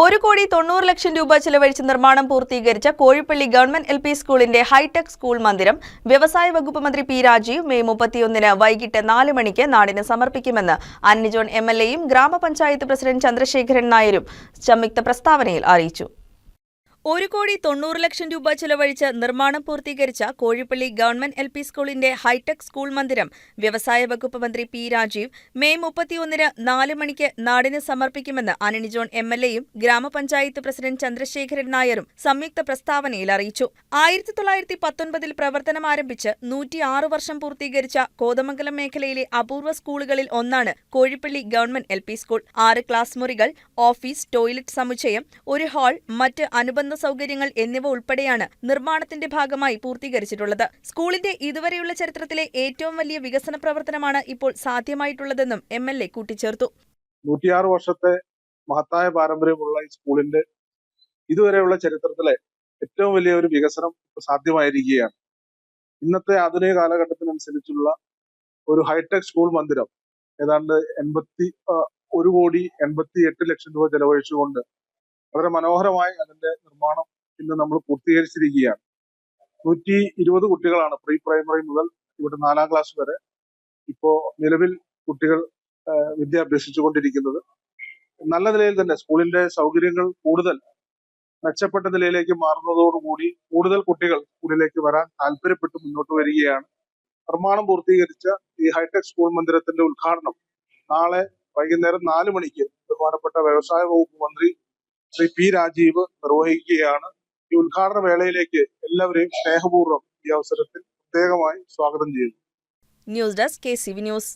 ഒരു കോടി തൊണ്ണൂറ് ലക്ഷം രൂപ ചെലവഴിച്ച് നിർമ്മാണം പൂർത്തീകരിച്ച കോഴിപ്പള്ളി ഗവൺമെന്റ് എൽ പി സ്കൂളിന്റെ ഹൈടെക് സ്കൂൾ മന്ദിരം വ്യവസായ വകുപ്പ് മന്ത്രി പി രാജീവ് മെയ് മുപ്പത്തിയൊന്നിന് വൈകിട്ട് നാല് മണിക്ക് നാടിന് സമർപ്പിക്കുമെന്ന് അന്നി ജോൺ എം എൽ എയും ഗ്രാമപഞ്ചായത്ത് പ്രസിഡന്റ് ചന്ദ്രശേഖരൻ നായരും സംയുക്ത പ്രസ്താവനയിൽ അറിയിച്ചു ഒരു കോടി തൊണ്ണൂറ് ലക്ഷം രൂപ ചെലവഴിച്ച് നിർമ്മാണം പൂർത്തീകരിച്ച കോഴിപ്പള്ളി ഗവൺമെന്റ് എൽ പി സ്കൂളിന്റെ ഹൈടെക് സ്കൂൾ മന്ദിരം വ്യവസായ വകുപ്പ് മന്ത്രി പി രാജീവ് മെയ് മുപ്പത്തിയൊന്നിന് നാല് മണിക്ക് നാടിന് സമർപ്പിക്കുമെന്ന് അനണി ജോൺ എം എൽ എയും ഗ്രാമപഞ്ചായത്ത് പ്രസിഡന്റ് ചന്ദ്രശേഖരൻ നായരും സംയുക്ത പ്രസ്താവനയിൽ അറിയിച്ചു. ആയിരത്തി തൊള്ളായിരത്തി പത്തൊൻപതിൽ പ്രവർത്തനം ആരംഭിച്ച് നൂറ്റിയാറ് വർഷം പൂർത്തീകരിച്ച കോതമംഗലം മേഖലയിലെ അപൂർവ സ്കൂളുകളിൽ ഒന്നാണ് കോഴിപ്പള്ളി ഗവൺമെന്റ് എൽ സ്കൂൾ. ആറ് ക്ലാസ് മുറികൾ ഓഫീസ് ടോയ്ലറ്റ് സമുച്ചയം ഒരു ഹാൾ മറ്റ് അനുബന്ധ സൗകര്യങ്ങൾ എന്നിവ ഉൾപ്പെടെയാണ് നിർമ്മാണത്തിന്റെ ഭാഗമായി പൂർത്തീകരിച്ചിട്ടുള്ളത്. സ്കൂളിന്റെ ഇതുവരെയുള്ള ചരിത്രത്തിലെ ഏറ്റവും വലിയ വികസന പ്രവർത്തനമാണ് ഇപ്പോൾ സാധ്യമായിട്ടുള്ളതെന്നും എം എൽ എ കൂട്ടിച്ചേർത്തു. നൂറ്റിയാറ് വർഷത്തെ മഹത്തായ പാരമ്പര്യമുള്ള ഈ സ്കൂളിന്റെ ഇതുവരെയുള്ള ചരിത്രത്തിലെ ഏറ്റവും വലിയ ഒരു വികസനം സാധ്യമായിരിക്കുകയാണ്. ഇന്നത്തെ ആധുനിക കാലഘട്ടത്തിനനുസരിച്ചുള്ള ഒരു ഹൈടെക് സ്കൂൾ മന്ദിരം ഏതാണ്ട് എൺപത്തി ഒരു കോടി എൺപത്തി എട്ട് ലക്ഷം രൂപ ചെലവഴിച്ചുകൊണ്ട് വളരെ മനോഹരമായി അതിന്റെ നിർമ്മാണം ഇന്ന് നമ്മൾ പൂർത്തീകരിച്ചിരിക്കുകയാണ്. നൂറ്റി ഇരുപത് കുട്ടികളാണ് പ്രീ പ്രൈമറി മുതൽ ഇവിടെ നാലാം ക്ലാസ് വരെ ഇപ്പോ നിലവിൽ കുട്ടികൾ വിദ്യ അഭ്യസിച്ചുകൊണ്ടിരിക്കുന്നത്. നല്ല നിലയിൽ തന്നെ സ്കൂളിന്റെ സൗകര്യങ്ങൾ കൂടുതൽ മെച്ചപ്പെട്ട നിലയിലേക്ക് മാറുന്നതോടുകൂടി കൂടുതൽ കുട്ടികൾ സ്കൂളിലേക്ക് വരാൻ താല്പര്യപ്പെട്ട് മുന്നോട്ട് വരികയാണ്. നിർമ്മാണം പൂർത്തീകരിച്ച ഈ ഹൈടെക് സ്കൂൾ മന്ദിരത്തിന്റെ ഉദ്ഘാടനം നാളെ വൈകുന്നേരം നാല് മണിക്ക് ബഹുമാനപ്പെട്ട വ്യവസായ വകുപ്പ് മന്ത്രി ശ്രീ പി രാജീവ് നിർവഹിക്കുകയാണ്. ഈ ഉദ്ഘാടന വേളയിലേക്ക് എല്ലാവരെയും സ്നേഹപൂർവം ഈ അവസരത്തിൽ പ്രത്യേകമായി സ്വാഗതം ചെയ്യുന്നു. News desk K C V news.